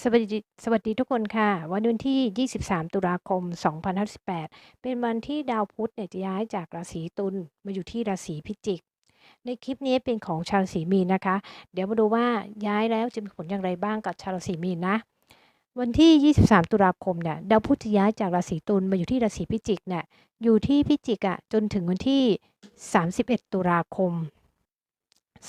สวัสดีสวัสดีทุกคนค่ะ วันวันที่ 23 ตุลาคม 2518 เป็นวันที่ดาวพุธเนี่ยจะย้ายจากราศีตุลมาอยู่ที่ราศีพิจิก ในคลิปนี้เป็นของชาวราศีมีนนะคะ เดี๋ยวมาดูว่าย้ายแล้วจะมีผลอย่างไรบ้างกับชาวราศีมีนนะ วันที่ 23 ตุลาคมเนี่ยดาวพุธจะย้ายจากราศีตุลมาอยู่ที่ราศีพิจิกเนี่ยอยู่ที่พิจิกอะจนถึงวันที่ 31 ตุลาคม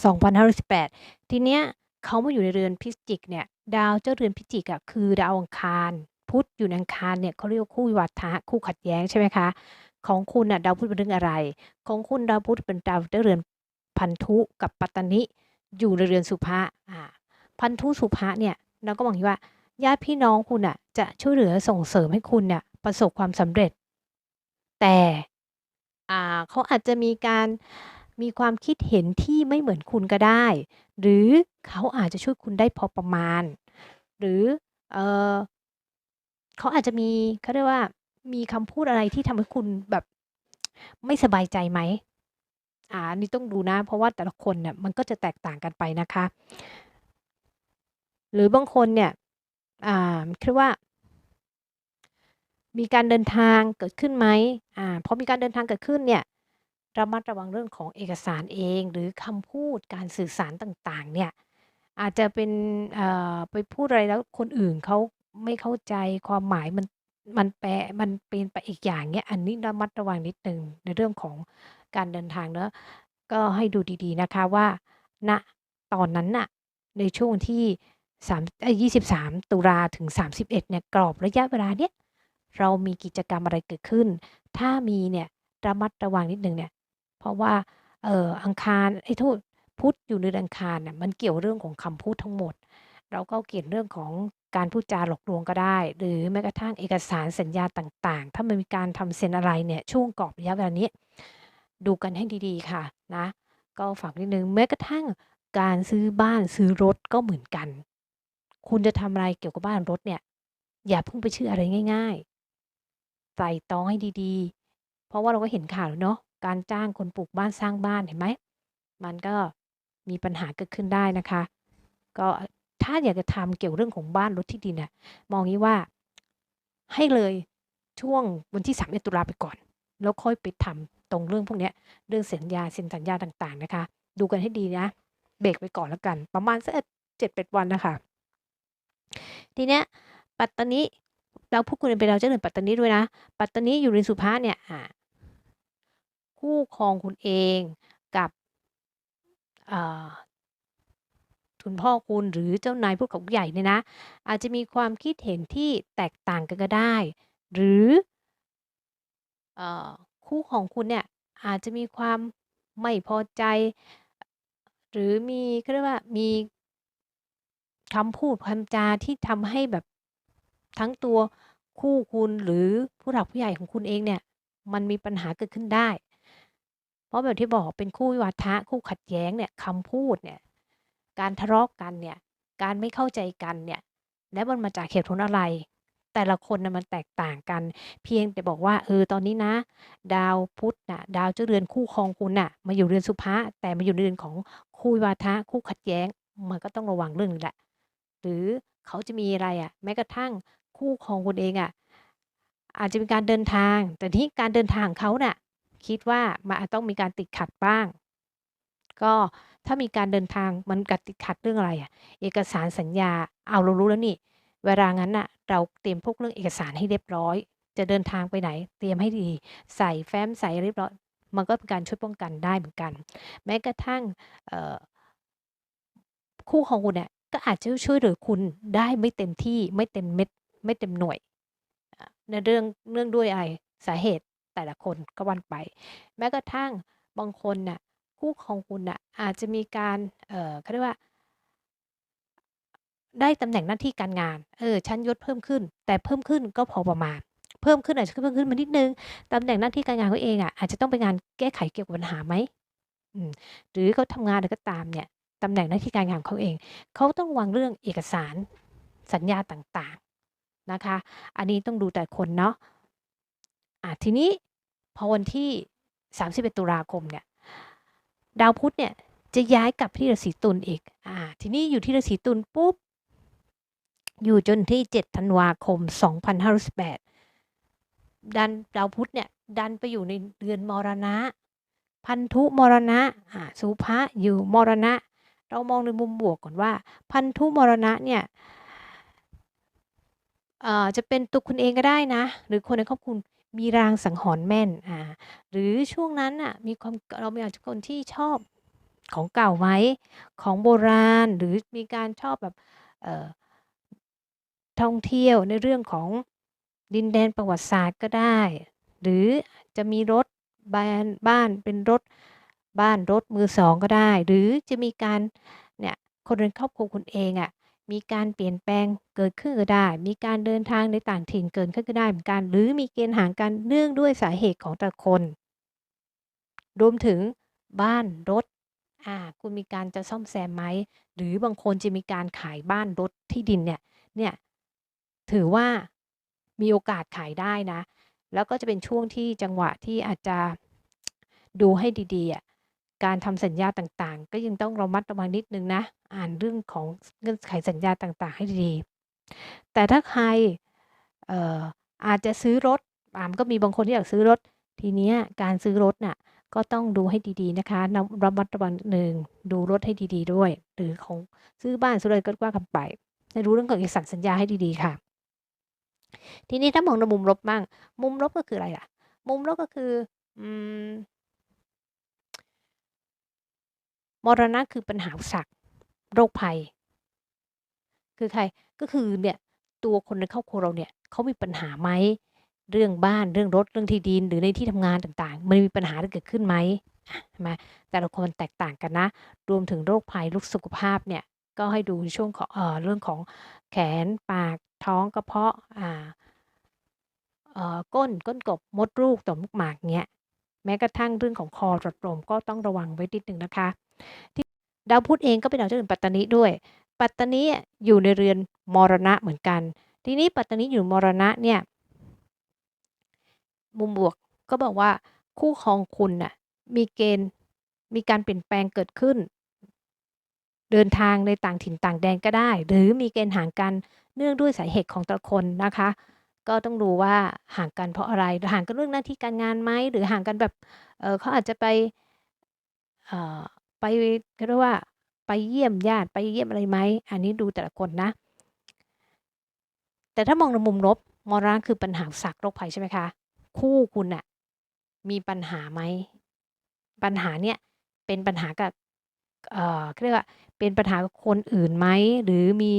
2518 ทีเนี้ย เขามาอยู่ในเรือนพิจิกเนี่ยดาวเจ้าเรือนพิจิกอะคือดาวอังคาร พุธอยู่ในอังคารเนี่ยเขาเรียกคู่วิวัฒะคู่ขัดแย้งใช่ไหมคะของคุณน่ะดาวพุธเป็นเรื่องอะไร ของคุณดาวพุธเป็นดาวเจ้าเรือนพันธุกับปัตตนิอยู่ในเรือนสุภะอ่าพันธุสุภะเนี่ยเราก็มองว่าญาติพี่น้องคุณอะจะช่วยเหลือส่งเสริมให้คุณเนี่ยประสบความสำเร็จ แต่อ่าเขาอาจจะมีการมีความคิดเห็นที่ไม่เหมือนคุณก็ได้ หรือเขาอาจจะช่วยคุณได้พอประมาณ หรือเออเขาอาจจะมีเขาเรียกว่ามีคำพูดอะไรที่ทำให้คุณแบบไม่สบายใจไหมอ่านนี้ต้องดูนะ เพราะว่าแต่ละคนเนี่ยมันก็จะแตกต่างกันไปนะคะ หรือบางคนเนี่ยอ่าคิดว่า มีการเดินทางเกิดขึ้นไหมอ่าพอมีการเดินทางเกิดขึ้นเนี่ย ระมัดระวังเรื่องของเอกสารเอง หรือคำพูดการสื่อสารต่างๆ เนี่ย อาจจะเป็น เอ่อ ไปพูดอะไรแล้วคนอื่นเขาไม่เข้าใจความหมายมัน มันแปล มันเป็นไปอีกอย่างเงี้ย อันนี้ระมัดระวังนิดหนึ่งในเรื่องของการเดินทางเนาะ ก็ให้ดูดี ๆ นะคะว่า ณ ตอนนั้นน่ะ ในช่วงที่ 3 เอ๊ย 23 ตุลาถึง 31 เนี่ย กรอบระยะเวลาเนี้ย เรามีกิจกรรมอะไรเกิดขึ้น ถ้ามีเนี่ย ระมัดระวังนิดหนึ่งเนี่ย เพราะว่าเอออังคารเอ๊ยโทษพุธอยู่ในอังคารน่ะมันเกี่ยวเรื่องของคำพูดทั้งหมดแล้วก็เกี่ยวเรื่องของการพูดจาหลอกลวงก็ได้ หรือแม้กระทั่งเอกสารสัญญาต่างๆ ถ้ามันมีการทำเซ็นอะไรเนี่ยช่วงกรอบระยะเวลานี้ ดูกันให้ดีๆค่ะนะก็ฝากนิดนึงแม้กระทั่งการซื้อบ้านซื้อรถก็เหมือนกัน คุณจะทำอะไรเกี่ยวกับบ้านรถเนี่ย อย่าเพิ่งไปเชื่ออะไรง่ายๆไตร่ตองให้ดีๆ เพราะว่าเราก็เห็นข่าวแล้วเนาะ การจ้างคนปลูกบ้านสร้างบ้านเห็นไหม มันก็มีปัญหาเกิดขึ้นได้นะคะ ก็ถ้าอยากจะทำเกี่ยวเรื่องของบ้านรถที่ดินน่ะมองงี้ว่าให้เลยช่วงวันที่31ตุลาไปก่อน แล้วค่อยไปทำตรงเรื่องพวกนี้เรื่องสัญญาเซ็นสัญญาต่างๆนะคะ ดูกันให้ดีนะ เบรกไว้ก่อนแล้วกัน ประมาณสัก7-8วันนะคะทีเนี้ยปัตตานิดาพุธคุณเป็นดาเจ้าเรือนปัตตานิด้วยนะ ปัตตานิอยู่รือนสุภะเนี่ยอ่า คู่ครองคุณเองกับอ่าคุณพ่อคุณหรือเจ้านายผู้หลักผู้ใหญ่เนี่ยนะ อาจจะมีความคิดเห็นที่แตกต่างกันก็ได้ หรืออคู่ของคุณเนี่ยอาจจะมีความไม่พอใจ หรือมีเขาเรียกว่ามีคำพูดคำจาที่ทำให้แบบทั้งตัวคู่คุณหรือผู้หลักผู้ใหญ่ของคุณเองเนี่ยมันมีปัญหาเกิดขึ้นได้ ราะแบบที่บอกเป็นคู่วิวาทะคู่ขัดแย้งเนี่ยคำพูดเนี่ยการทะเลาะกันเนี่ยการไม่เข้าใจกันเนี่ยแล้วมันมาจากเหตุผลอะไร แต่ละคนน่ะมันแตกต่างกัน เพียงแต่บอกว่าเออตอนนี้นะ ดาวพุธน่ะดาวเจ้าเรือนคู่ครองคุณน่ะมาอยู่เรือนสุภะแต่มาอยู่เรือนของคู่วิวาทะคู่ขัดแย้ง มันก็ต้องระวังเรื่องนี้แหละ หรือเขาจะมีอะไรอะแม้กระทั่งคู่ครองคุณเองอะอาจจะมีการเดินทาง แต่ที่การเดินทางของเขาน่ะ คิดว่ามันอาจต้องมีการติดขัดบ้าง ก็ถ้ามีการเดินทางมันกัดติดขัดเรื่องอะไรอะเอกสารสัญญาเอาเรารู้แล้วนี่ เวลางั้นน่ะเราเตรียมพวกเรื่องเอกสารให้เรียบร้อย จะเดินทางไปไหน เตรียมให้ดีใส่แฟ้มใส่เรียบร้อย มันก็เป็นการช่วยป้องกันได้เหมือนกัน แม้กระทั่งคู่ของคุณเนี่ยก็อาจจะช่วยเหลือคุณได้ไม่เต็มที่ไม่เต็มเม็ดไม่เต็มหน่วยในเรื่องเนื่องด้วยอะไรสาเหตุ แต่ละคนก็ว่าไป แม้กระทั่งบางคนน่ะคู่ของคุณน่ะอาจจะมีการเอ่อเขาเรียกว่า ได้ตำแหน่งหน้าที่การงาน เออชั้นยศเพิ่มขึ้น แต่เพิ่มขึ้นก็พอประมาณ เพิ่มขึ้นอาจจะเพิ่มขึ้นมานิดหนึ่งตำแหน่งหน้าที่การงานเขาเองอะอาจจะต้องเป็นงานแก้ไขเกี่ยวกับปัญหาไหมอืมหรือเขาทำงานอะไรก็ตามเนี่ยตำแหน่งหน้าที่การงานของเขาเอง เขาต้องระวังเรื่องเอกสารสัญญาต่างๆนะคะ อันนี้ต้องดูแต่คนเนาะ อ่าทีนี้พอวันที่ 31 ตุลาคมเนี่ยดาวพุธเนี่ยจะย้ายกลับที่ราศีตุลอีกอ่าทีนี้อยู่ที่ราศีตุลปุ๊บ อยู่จนที่ 7 ธันวาคม 2518ดันดาวพุธเนี่ยดันไปอยู่ในเดือนมรณะ พันธุมรณะอ่าสุภะอยู่มรณะ เรามองในมุมบวกก่อนว่า พันธุมรณะเนี่ยอ่อจะเป็นตัวคุณเองก็ได้นะ หรือคนในครอบครัว มีรางสังหรณ์แม่นอ่าหรือช่วงนั้นน่ะมีความเรามีอาจจะคนที่ชอบของเก่าไหมของโบราณหรือมีการชอบแบบเอ่อท่องเที่ยวในเรื่องของดินแดนประวัติศาสตร์ก็ได้ หรือจะมีรถบ้านบ้านเป็นรถบ้านรถมือสองก็ได้ หรือจะมีการเนี่ยคนในครอบครัวคุณเองอะ่ะ มีการเปลี่ยนแปลงเกิดขึ้นก็ได้ มีการเดินทางในต่างถิ่นเกิดขึ้นก็ได้เหมือนกัน หรือมีเกณฑ์ห่างกันเนื่องด้วยสาเหตุของแต่คน รวมถึงบ้านรถอ่าคุณมีการจะซ่อมแซมไหม หรือบางคนจะมีการขายบ้านรถที่ดินเนี่ย เนี่ย ถือว่ามีโอกาสขายได้นะ แล้วก็จะเป็นช่วงที่จังหวะที่อาจจะดูให้ดีๆอะ การทำสัญญาต่างๆ ก็ยังต้องระมัดระวังนิดนึงนะ อ่านเรื่องของเงื่อนไขสัญญาต่างๆ ให้ดีแต่ถ้าใครอออาจจะซื้อรถอ่ามก็มีบางคนที่อยากซื้อรถ ทีนี้การซื้อรถน่ะก็ต้องดูให้ดีๆนะคะระมัดระวังหนึ่งดูรถให้ดีๆด้วย หรือของซื้อบ้านซื้ออะไรก็ว่ากันไปให้รู้เรื่องของเอกสารสัญญาให้ดีๆค่ะ ทีนี้ถ้ามองในมุมลบบ้าง มุมลบก็คืออะไรล่ะ มุมลบก็คืออืม มรณะคือปัญหาสรรคโรคภัย คือใครก็คือเนี่ยตัวคนในครอบครัวเราเนี่ยเขามีปัญหาไหมเรื่องบ้านเรื่องรถเรื่องที่ดินหรือในที่ทำงานต่างๆ มันมีปัญหาที่เกิดขึ้นไหมใช่ไหมแต่ละคนแตกต่างกันนะ รวมถึงโรคภัยโรคสุขภาพเนี่ยก็ให้ดูช่วงของเออเรื่องของแขนปากท้องกระเพาะอ่าเอ่อก้นก้นกบมดลูกต่อมลูกหมากเงี้ยแม้กระทั่งเรื่องของคอหลอดลมก็ต้องระวังไว้นิดหนึ่งนะคะ ที่ดาวพุธเองก็เป็นดาวเจ้าเรือนปัตตานีด้วย ปัตตานีอยู่ในเรือนมรณะเหมือนกัน ทีนี้ปัตตานีอยู่มรณะเนี่ยมุมบวกก็บอกว่าคู่ครองคุณน่ะมีเกณฑ์มีการเปลี่ยนแปลงเกิดขึ้น เดินทางในต่างถิ่นต่างแดนก็ได้ หรือมีเกณฑ์ห่างกันเนื่องด้วยสาเหตุของแต่ละคนนะคะ ก็ต้องดูว่าห่างกันเพราะอะไรห่างกันเรื่องหน้าที่การงานไหมหรือห่างกันแบบเเขาอาจจะไปเไปเขาเรียกว่าไปเยี่ยมญาติไปเยี่ยมอะไรไหมอันนี้ดูแต่ละคนนะ แต่ถ้ามองในมุมลบมรณะคือปัญหาสรรคโรคภัยใช่ไหมคะ คู่คุณน่ะมีปัญหาไหม ปัญหาเนี่ยเป็นปัญหากับเอ่อเรียกว่าเป็นปัญหากับคนอื่นไหมหรือมี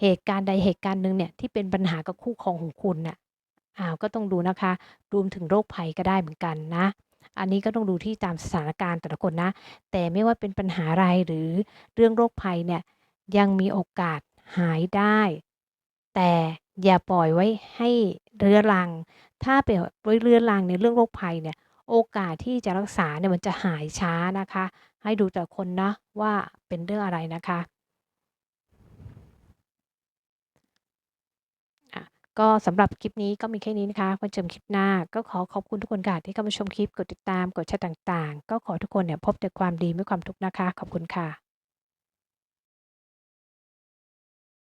เหตุการณ์ใดเหตุการณ์หนึ่งเนี่ยที่เป็นปัญหากับคู่ครองของคุณน่ะอ่าก็ต้องดูนะคะรวมถึงโรคภัยก็ได้เหมือนกันนะ อันนี้ก็ต้องดูที่ตามสถานการณ์แต่ละคนนะ แต่ไม่ว่าเป็นปัญหาอะไรหรือเรื่องโรคภัยเนี่ยยังมีโอกาสหายได้ แต่อย่าปล่อยไว้ให้เรื้อรัง ถ้าปล่อยไว้เรื้อรังในเรื่องโรคภัยเนี่ยโอกาสที่จะรักษาเนี่ยมันจะหายช้านะคะ ให้ดูแต่คนนะว่าเป็นเรื่องอะไรนะคะ อ่า ก็สำหรับคลิปนี้ก็มีแค่นี้นะคะไว้เจอกันคลิปหน้า ก็ขอขอบคุณทุกคนค่ะที่เข้ามาชมคลิป กดติดตาม กดแชร์ต่างๆ ก็ขอทุกคนเนี่ยพบแต่ความดีไม่ความทุกข์นะคะ ขอบคุณค่ะ